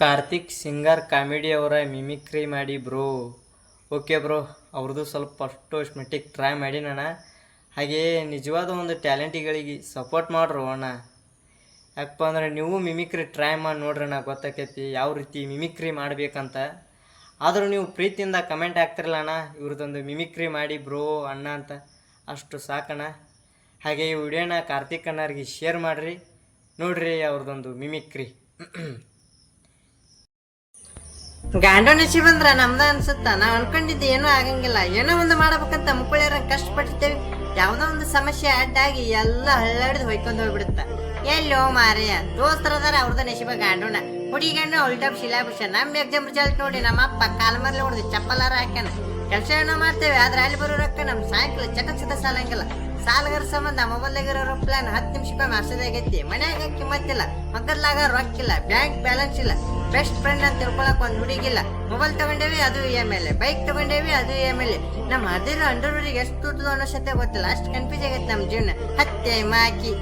Karthik singer comedy ಅವರ mimicry ಮಾಡಿ bro. Okay bro ಅವ್ರದ್ದು ಸ್ವಲ್ಪ ಫಸ್ಟು ಮಟ್ಟಿಗೆ ಟ್ರೈ ಮಾಡಿ ನಾನು ಹಾಗೇ ನಿಜವಾದ ಒಂದು ಟ್ಯಾಲೆಂಟಿಗಳಿಗೆ ಸಪೋರ್ಟ್ ಮಾಡ್ರು ಅಣ್ಣ. ಯಾಕಪ್ಪ ಅಂದ್ರೆ ನೀವು ಮಿಮಿಕ್ರಿ ಟ್ರೈ ಮಾಡಿ ನೋಡ್ರಿ ಅಣ್ಣ, ಗೊತ್ತಾಕೈತಿ ಯಾವ ರೀತಿ ಮಿಮಿಕ್ರಿ ಮಾಡಬೇಕಂತ. ಆದರೂ ನೀವು ಪ್ರೀತಿಯಿಂದ ಕಮೆಂಟ್ ಹಾಕ್ತಿರಲ್ಲ ಅಣ್ಣ ಇವ್ರದ್ದೊಂದು ಮಿಮಿಕ್ರಿ ಮಾಡಿ ಬ್ರೋ ಅಣ್ಣ ಅಂತ. ಅಷ್ಟು ಸಾಕಣ್ಣ. ಹಾಗೆ ಈ ವಿಡಿಯೋನ ಕಾರ್ತಿಕ್ ಅಣ್ಣರಿಗೆ ಶೇರ್ ಮಾಡಿರಿ. ನೋಡ್ರಿ ಅವ್ರದ್ದೊಂದು ಮಿಮಿಕ್ರಿ. ಗಾಂಡೋ ನಿಶಿ ಬಂದ್ರ ನಮ್ದ ಅನ್ಸುತ್ತ? ನಾವ್ ಅನ್ಕೊಂಡಿದ್ದು ಏನೂ ಆಗಂಗಿಲ್ಲ. ಏನೋ ಒಂದು ಮಾಡ್ಬೇಕಂತ ಮುಕ್ಕಳ್ಯಾರ ಕಷ್ಟಪಟ್ಟಿರ್ತೇವೆ. ಯಾವ್ದೋ ಒಂದು ಸಮಸ್ಯೆ ಅಡ್ಡಾಗಿ ಎಲ್ಲ ಹಳ್ಳಾಡಿದ್ ಹೊಯ್ಕೊಂಡ್ ಹೋಗ್ಬಿಡುತ್ತ. ಎಲ್ಲೋ ಮಾರಯ್ಯ ದೋಸ್ತರದಾರ ಅವ್ರದ ನಿಶಿಬ ಗಾಂಡೋನ ಹುಡುಗಣ್ಣ ಉಲ್ಟಪ್ ಶಿಲಾಭೂಷ ನಮ್ ಎಕ್ಸಾಮ್ ರಿಸಲ್ಟ್ ನೋಡಿ ನಮ್ಮ ಅಪ್ಪ ಕಾಲ್ ಮರ್ಲಿ ಹೊಡೆದು ಚಪ್ಪಲಾರ ಹಾಕ್ಯಾನ. ಕೆಲಸ ಏನೋ ಮಾಡ್ತೇವೆ, ಆದ್ರೆ ಅಲ್ಲಿ ಬರೋ ರೊಕ್ಕ ನಮ್ ಸಾಯಂಕಾಲ ಚಟ ಚಟ ಸಾಲಂಗಿಲ್ಲ. ಸಾಲಗಾರ ಸಂಬಂಧ ಮೊಬೈಲ್ದಾಗಿರೋ ಪ್ಲಾನ್ ಹತ್ತು ನಿಮಿಷಕ್ಕೆ ಮಾಸದ ಆಗೈತಿ. ಮನ್ಯಾಗ ಕಿಮ್ಮತ್ತಿಲ್ಲ ಮಗದಲಾಗ ರೊಕ್ಕ ಇಲ್ಲ ಬ್ಯಾಂಕ್ ಬ್ಯಾಲೆನ್ಸ್ ಇಲ್ಲ. ಬೆಸ್ಟ್ ಫ್ರೆಂಡ್ ಅಂತ ತಿಳ್ಕೊಳಕ್ ಒಂದ್ ಹುಡುಗಿಲ್ಲ. ಮೊಬೈಲ್ ತಗೊಂಡೇವಿ, ಅದು ಇ ಎಂ ಎಲ್ ಬೈಕ್ ತಗೊಂಡೇವಿ, ಅದು ಇ ಎಂ ಎಲ್ ನಮ್ಮ ಅದಿರೋ ಅಂಡರ್ ಎಷ್ಟು ದುಡ್ಡು ಅನ್ನೋ ಸತ್ಯ ಗೊತ್ತಿಲ್ಲ. ಅಷ್ಟು ಕನ್ಫ್ಯೂಸ್ ಆಗೈತೆ ನಮ್ಮ ಜೀವನ. ಹತ್ತೆ ಮಾಕಿ.